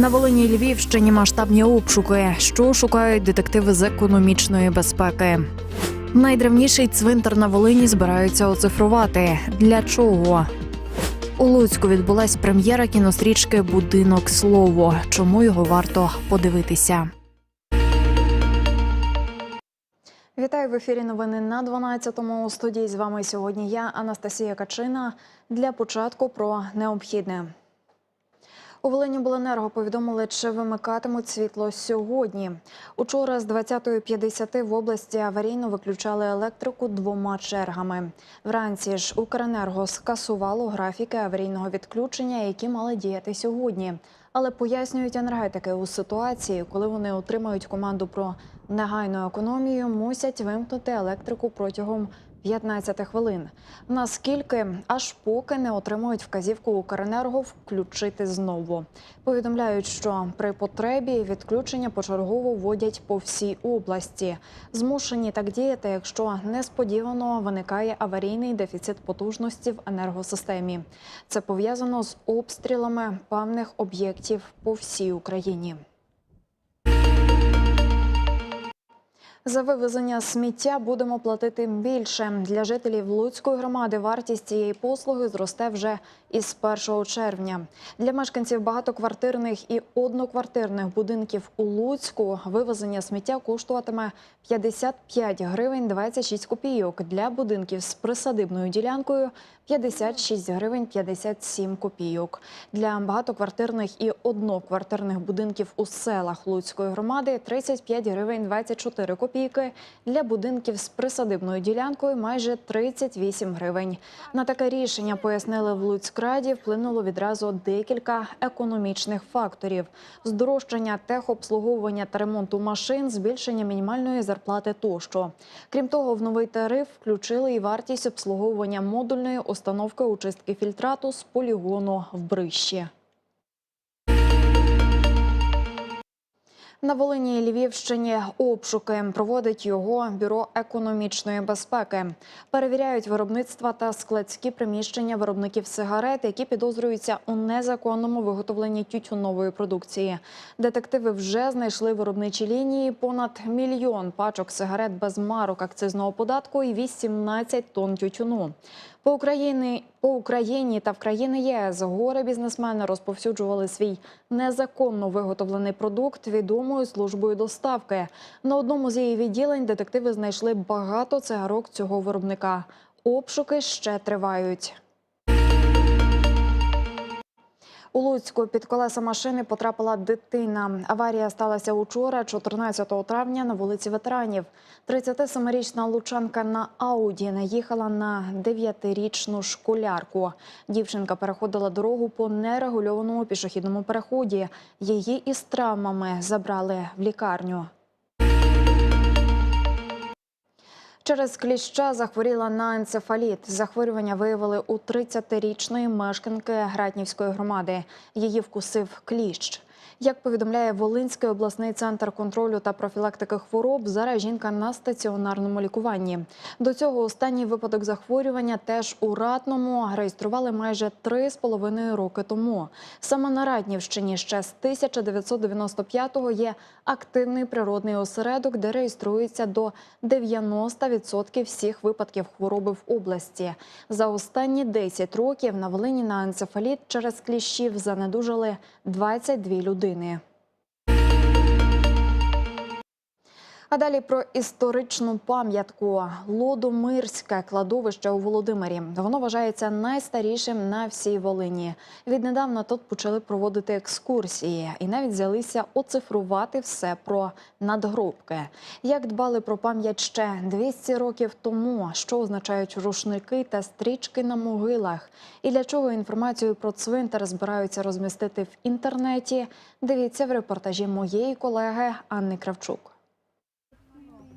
На Волині Львівщині масштабні обшуки, що шукають детективи з економічної безпеки. Найдревніший цвинтар на Волині збираються оцифрувати. Для чого? У Луцьку відбулась прем'єра кінострічки Будинок слово. Чому його варто подивитися? Вітаю в ефірі. Новини на 12-му. У студії з вами сьогодні я, Анастасія Качина. Для початку про необхідне. У Волиньобленерго повідомили, чи вимикатимуть світло сьогодні. Учора з 20.50 в області аварійно виключали електрику двома чергами. Вранці ж Укренерго скасувало графіки аварійного відключення, які мали діяти сьогодні. Але пояснюють енергетики у ситуації, коли вони отримають команду про негайну економію, мусять вимкнути електрику протягом 15 хвилин. Наскільки аж поки не отримують вказівку Укренерго включити знову. Повідомляють, що при потребі відключення почергово вводять по всій області. Змушені так діяти, якщо несподівано виникає аварійний дефіцит потужності в енергосистемі. Це пов'язано з обстрілами певних об'єктів по всій Україні. За вивезення сміття будемо платити більше. Для жителів Луцької громади вартість цієї послуги зросте вже із 1 червня. Для мешканців багатоквартирних і одноквартирних будинків у Луцьку вивезення сміття коштуватиме 55 гривень 26 копійок. Для будинків з присадибною ділянкою 56 гривень 57 копійок. Для багатоквартирних і одноквартирних будинків у селах Луцької громади 35 гривень 24 копійки. Для будинків з присадибною ділянкою майже 38 гривень. На таке рішення пояснили в Луцькраді. Вплинуло відразу декілька економічних факторів: здорожчання техобслуговування та ремонту машин, збільшення мінімальної зарплати тощо. Крім того, в новий тариф включили і вартість обслуговування модульної установки очистки фільтрату з полігону в Брищі. На Волині і Львівщині обшуки проводить його бюро економічної безпеки. Перевіряють виробництва та складські приміщення виробників сигарет, які підозрюються у незаконному виготовленні тютюнової продукції. Детективи вже знайшли виробничі лінії понад мільйон пачок сигарет без марок акцизного податку і 18 тонн тютюну. По Україні, по Україні та в країни ЄС горе бізнесмени розповсюджували свій незаконно виготовлений продукт відомою службою доставки. На одному з її відділень детективи знайшли багато цигарок цього виробника. Обшуки ще тривають. У Луцьку під колеса машини потрапила дитина. Аварія сталася учора, 14 травня, на вулиці ветеранів. 37-річна лучанка на Ауді наїхала на 9-річну школярку. Дівчинка переходила дорогу по нерегульованому пішохідному переході. Її із травмами забрали в лікарню. Через кліща захворіла на енцефаліт. Захворювання виявили у 30-річної мешканки Гратнівської громади. Її вкусив кліщ. Як повідомляє Волинський обласний центр контролю та профілактики хвороб, зараз жінка на стаціонарному лікуванні. До цього останній випадок захворювання теж у Ратному реєстрували майже три з половиною роки тому. Саме на Ратнівщині ще з 1995-го є активний природний осередок, де реєструється до 90% всіх випадків хвороби в області. За останні 10 років на Волині на енцефаліт через кліщів занедужали 22 людини людини. А далі про історичну пам'ятку Лодомирське кладовище у Володимирі. Воно вважається найстарішим на всій Волині. Віднедавна тут почали проводити екскурсії і навіть взялися оцифрувати все про надгробки. Як дбали про пам'ять ще 200 років тому, що означають рушники та стрічки на могилах, і для чого інформацію про цвинтар збираються розмістити в інтернеті. Дивіться в репортажі моєї колеги Анни Кравчук.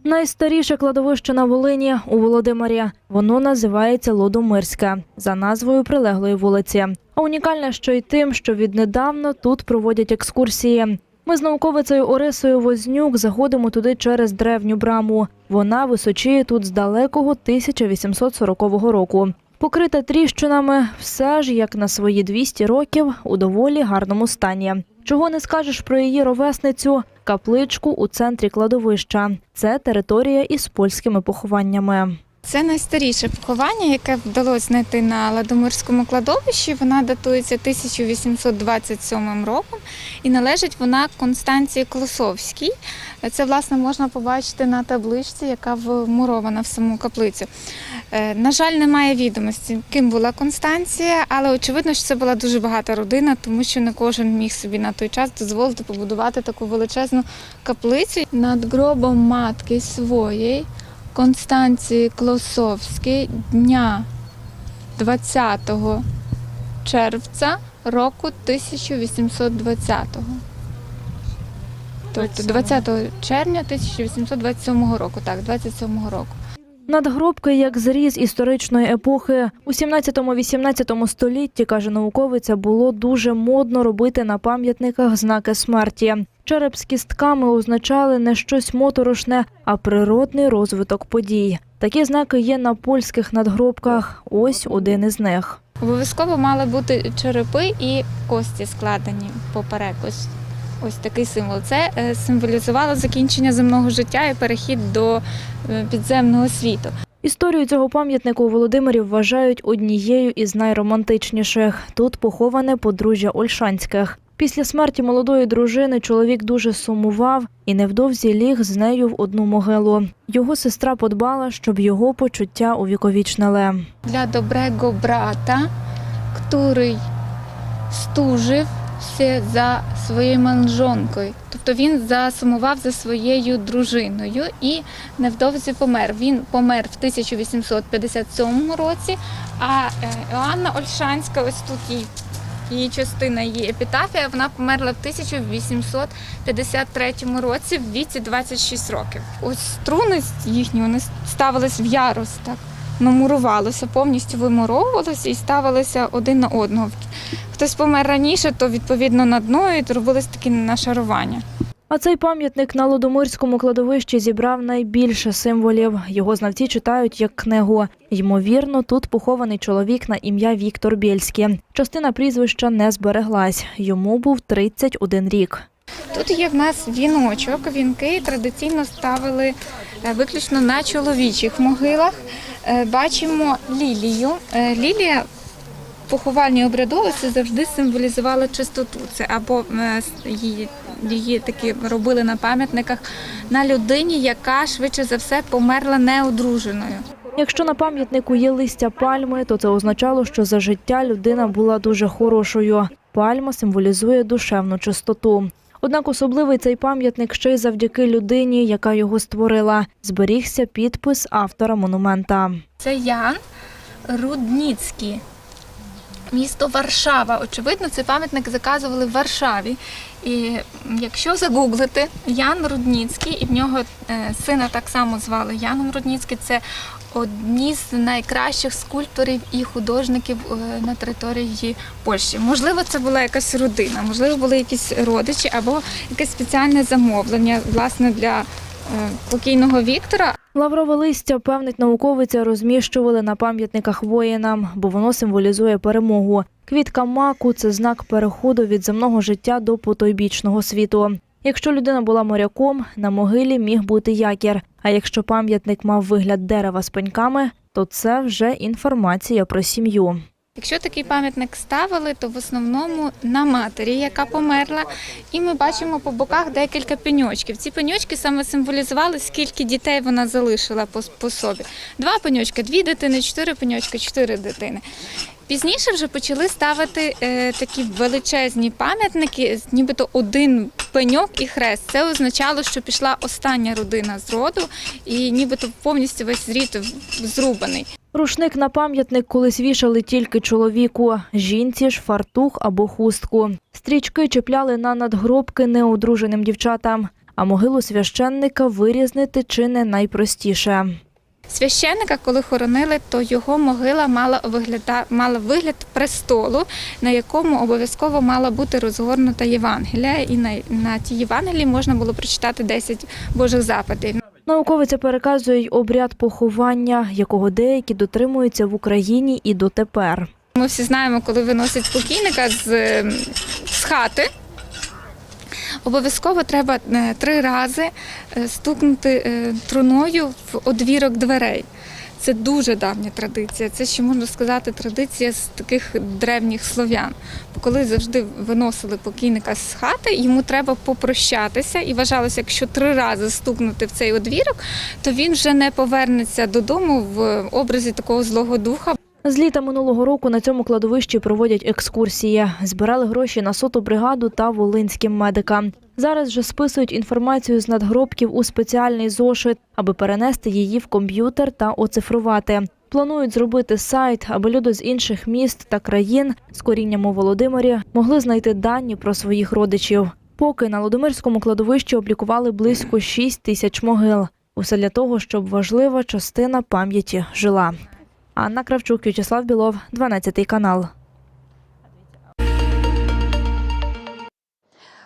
Найстаріше кладовище на Волині у Володимирі. Воно називається Лодомирське за назвою прилеглої вулиці. А унікальне ще й тим, що віднедавна тут проводять екскурсії. Ми з науковицею Орисою Вознюк заходимо туди через древню браму. Вона височіє тут з далекого 1840 року. Покрита тріщинами, все ж як на свої 200 років у доволі гарному стані. Чого не скажеш про її ровесницю? Капличку у центрі кладовища. Це територія із польськими похованнями. Це найстаріше поховання, яке вдалося знайти на Ладомирському кладовищі. Вона датується 1827 роком і належить вона Констанції Клосовській. Це, власне, можна побачити на табличці, яка вмурована в саму каплицю. Е, На жаль, немає відомості, ким була Констанція, але очевидно, що це була дуже багата родина, тому що не кожен міг собі на той час дозволити побудувати таку величезну каплицю над гробом матки своєї. Констанції Клосовській дня 20 червця року 1820-го. Тобто 20 червня 1827 року, так, 27 року. Надгробки як зріз історичної епохи. У 17-18 столітті, каже науковиця, було дуже модно робити на пам'ятниках знаки смерті. Череп з кістками означали не щось моторошне, а природний розвиток подій. Такі знаки є на польських надгробках. Ось один із них. Обов'язково мали бути черепи і кості складені поперек. Ось, ось такий символ. Це е, символізувало закінчення земного життя і перехід до е, підземного світу. Історію цього пам'ятнику у Володимирі вважають однією із найромантичніших. Тут поховане подружжя Ольшанських. Після смерті молодої дружини чоловік дуже сумував і невдовзі ліг з нею в одну могилу. Його сестра подбала, щоб його почуття увіковічнили. для добрego брата, który стужив się за своєю манжонкою. Тобто він засумував за своєю дружиною і невдовзі помер. Він помер в 1857 році, а е, Іоанна Ольшанська, ось тут її, її частина, її епітафія, вона померла в 1853 році в віці 26 років. Ось струни їхні вони ставились в ярус так намурувалося, повністю вимуровувалося і ставилися один на одного. Хтось помер раніше, то відповідно на дно і робились такі нашарування. А цей пам'ятник на Лодомирському кладовищі зібрав найбільше символів. Його знавці читають як книгу. Ймовірно, тут похований чоловік на ім'я Віктор Бєльський. Частина прізвища не збереглась. Йому був 31 рік. Тут є в нас віночок. Вінки традиційно ставили е, виключно на чоловічих могилах. Е, Бачимо лілію. Е, Лілія в поховальній обрядовості завжди символізувала чистоту. Це або її, її такі робили на пам'ятниках на людині, яка швидше за все померла неодруженою. Якщо на пам'ятнику є листя пальми, то це означало, що за життя людина була дуже хорошою. Пальма символізує душевну чистоту. Однак особливий цей пам'ятник ще й завдяки людині, яка його створила. Зберігся підпис автора монумента. Це Ян Рудніцький. Місто Варшава. Очевидно, цей пам'ятник заказували в Варшаві. І якщо загуглити Ян Рудніцький, і в нього е, сина так само звали Яном Рудніцький, це одні з найкращих скульпторів і художників е, на території Польщі. Можливо, це була якась родина, можливо, були якісь родичі або якесь спеціальне замовлення власне для е, покійного Віктора. Лаврове листя, певнить науковиця, розміщували на пам'ятниках воїнам, бо воно символізує перемогу. Квітка маку це знак переходу від земного життя до потойбічного світу. Якщо людина була моряком, на могилі міг бути якір. А якщо пам'ятник мав вигляд дерева з пеньками, то це вже інформація про сім'ю. Якщо такий пам'ятник ставили, то в основному на матері, яка померла, і ми бачимо по боках декілька пеньочків. Ці пеньочки саме символізували, скільки дітей вона залишила по, собі. Два пеньочки, дві дитини, чотири пеньочки, чотири дитини. Пізніше вже почали ставити е, такі величезні пам'ятники, нібито один пеньок і хрест. Це означало, що пішла остання родина з роду, і нібито повністю весь рід зрубаний. Рушник на пам'ятник колись вішали тільки чоловіку, жінці ж фартух або хустку. Стрічки чіпляли на надгробки неодруженим дівчатам, а могилу священника вирізнити чи не найпростіше. Священника, коли хоронили, то його могила мала вигляда, мала вигляд престолу, на якому обов'язково мала бути розгорнута Євангелія, і на, на тій Євангелії можна було прочитати 10 Божих заповідей. Науковиця переказує й обряд поховання, якого деякі дотримуються в Україні і дотепер. Ми всі знаємо, коли виносять покійника з, ем, з хати, обов'язково треба е, три рази е, стукнути е, труною в одвірок дверей. Це дуже давня традиція. Це ще можна сказати традиція з таких древніх слов'ян. Коли завжди виносили покійника з хати, йому треба попрощатися, і вважалося, якщо три рази стукнути в цей одвірок, то він вже не повернеться додому в образі такого злого духа. З літа минулого року на цьому кладовищі проводять екскурсії. Збирали гроші на соту бригаду та волинським медикам. Зараз же списують інформацію з надгробків у спеціальний зошит, аби перенести її в комп'ютер та оцифрувати. Планують зробити сайт, аби люди з інших міст та країн з корінням у Володимирі могли знайти дані про своїх родичів. Поки на Володимирському кладовищі облікували близько 6 тисяч могил. Усе для того, щоб важлива частина пам'яті жила. Анна Кравчук, В'ячеслав Білов, 12 канал.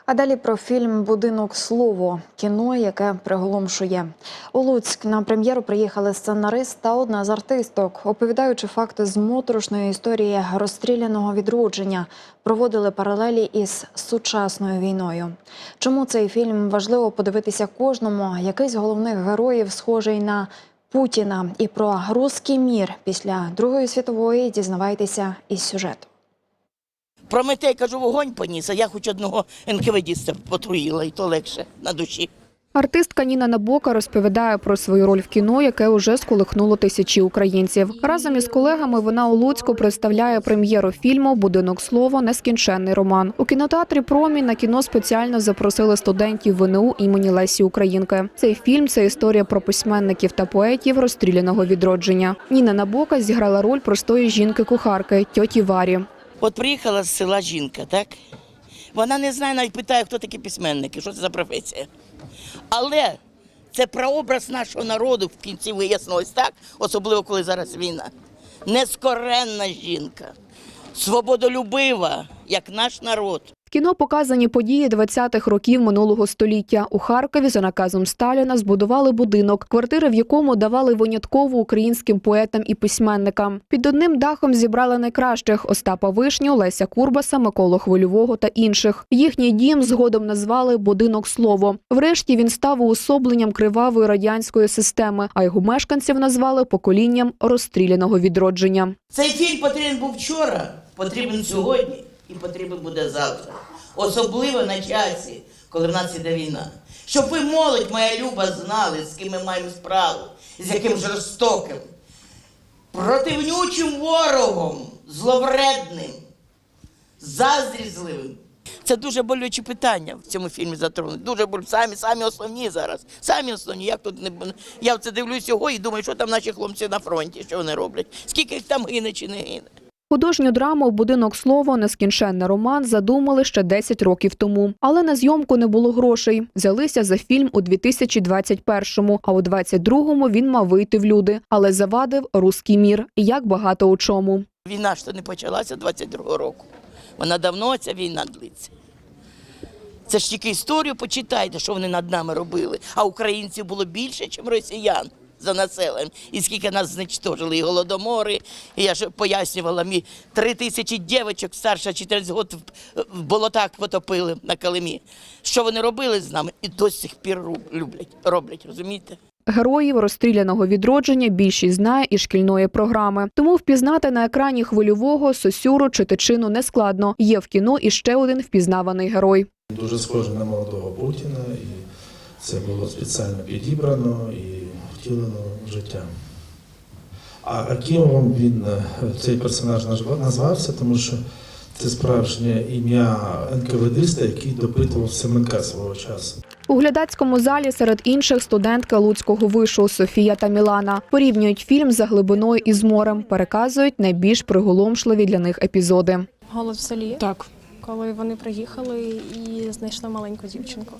А далі про фільм Будинок слово кіно, яке приголомшує. У Луцьк на прем'єру приїхали сценарист та одна з артисток, оповідаючи факти з моторошної історії розстріляного відродження, проводили паралелі із сучасною війною. Чому цей фільм важливо подивитися кожному? Який з головних героїв схожий на Путіна і про русський мір після Другої світової дізнавайтеся із сюжету. Прометей, кажу, вогонь поніс, а я хоч одного НКВД потруїла, і то легше на душі. Артистка Ніна Набока розповідає про свою роль в кіно, яке уже сколихнуло тисячі українців. Разом із колегами вона у Луцьку представляє прем'єру фільму Будинок слова нескінченний роман. У кінотеатрі Промі на кіно спеціально запросили студентів ВНУ імені Лесі Українки. Цей фільм це історія про письменників та поетів розстріляного відродження. Ніна Набока зіграла роль простої жінки-кухарки тьоті Варі. От приїхала з села жінка, так? Вона не знає, навіть питає, хто такі письменники, що це за професія. Але це прообраз нашого народу в кінці вияснилось так, особливо коли зараз війна. Нескоренна жінка, свободолюбива, як наш народ. В кіно показані події 20-х років минулого століття. У Харкові за наказом Сталіна збудували будинок, квартири в якому давали винятково українським поетам і письменникам. Під одним дахом зібрали найкращих Остапа Вишню, Леся Курбаса, Миколу Хвильового та інших. Їхній дім згодом назвали Будинок слово. Врешті він став уособленням кривавої радянської системи, а його мешканців назвали поколінням розстріляного відродження. Цей фільм потрібен був вчора, потрібен сьогодні і потрібен буде завтра. Особливо на часі, коли в нас іде війна. Щоб ви, молодь моя люба, знали, з ким ми маємо справу, з яким жорстоким, противнючим ворогом, зловредним, заздрізливим. Це дуже болючі питання в цьому фільмі затронуть. Дуже боль... самі, самі основні зараз. Самі основні. Як тут не я це дивлюсь його і думаю, що там наші хлопці на фронті, що вони роблять, скільки їх там гине чи не гине. Художню драму Будинок слово нескінченний роман задумали ще 10 років тому. Але на зйомку не було грошей. Взялися за фільм у 2021-му, а у 22-му він мав вийти в люди, але завадив руський мір. Як багато у чому. Війна то не почалася 22-го року. Вона давно ця війна длиться. Це ж тільки історію почитайте, що вони над нами робили. А українців було більше, ніж росіян за населенням. І скільки нас знищили, і голодомори. І я ж пояснювала, мі три тисячі дівчаток старше 14 років в- болотах потопили на Калимі. Що вони робили з нами? І до сих пір люблять, роблять, розумієте? Героїв розстріляного відродження більшість знає із шкільної програми. Тому впізнати на екрані хвильового, сосюру чи тичину не складно. Є в кіно і ще один впізнаваний герой. Дуже схоже на молодого Путіна, і це було спеціально підібрано і в життя. А Акимовим він е, цей персонаж назва- назвався, тому що це справжнє ім'я НКВДиста, який допитував Семенка свого часу. У глядацькому залі серед інших студентка Луцького вишу Софія та Мілана порівнюють фільм за глибиною із морем, переказують найбільш приголомшливі для них епізоди. Голод в селі, Так, коли вони приїхали і знайшли маленьку дівчинку.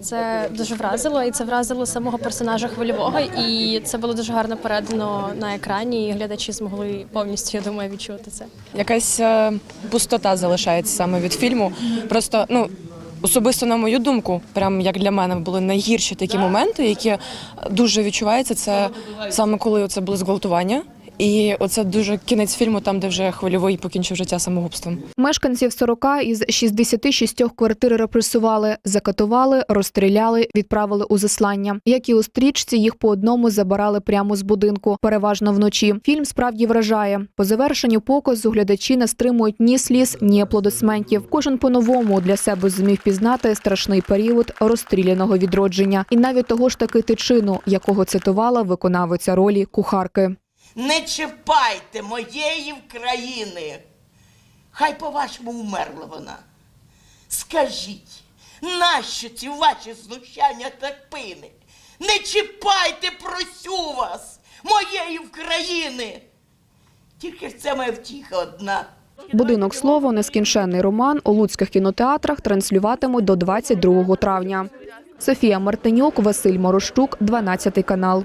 Це дуже вразило, і це вразило самого персонажа хвильового. І це було дуже гарно передано на екрані. І глядачі змогли повністю, я думаю, відчути це. якась е, пустота залишається саме від фільму. Просто ну. Особисто на мою думку, прям як для мене були найгірші такі моменти, які дуже відчуваються. Це саме коли це були зґвалтування, І оце дуже кінець фільму, там, де вже хвильовий покінчив життя самогубством. Мешканців 40 із 66 квартир репресували, закатували, розстріляли, відправили у заслання. Як і у стрічці, їх по одному забирали прямо з будинку, переважно вночі. Фільм справді вражає. По завершенню показу глядачі не стримують ні сліз, ні аплодисментів. Кожен по-новому для себе зумів пізнати страшний період розстріляного відродження, і навіть того ж таки тичину, якого цитувала виконавиця ролі кухарки. Не чіпайте моєї країни. Хай по-вашому вмерла вона. Скажіть, нащо ці ваші знущання та пини? Не чіпайте, просю вас, моєї країни. Тільки це моя втіха одна. Будинок слово нескінченний роман у луцьких кінотеатрах транслюватимуть до 22 травня. Софія Мартинюк, Василь Морощук, 12 канал.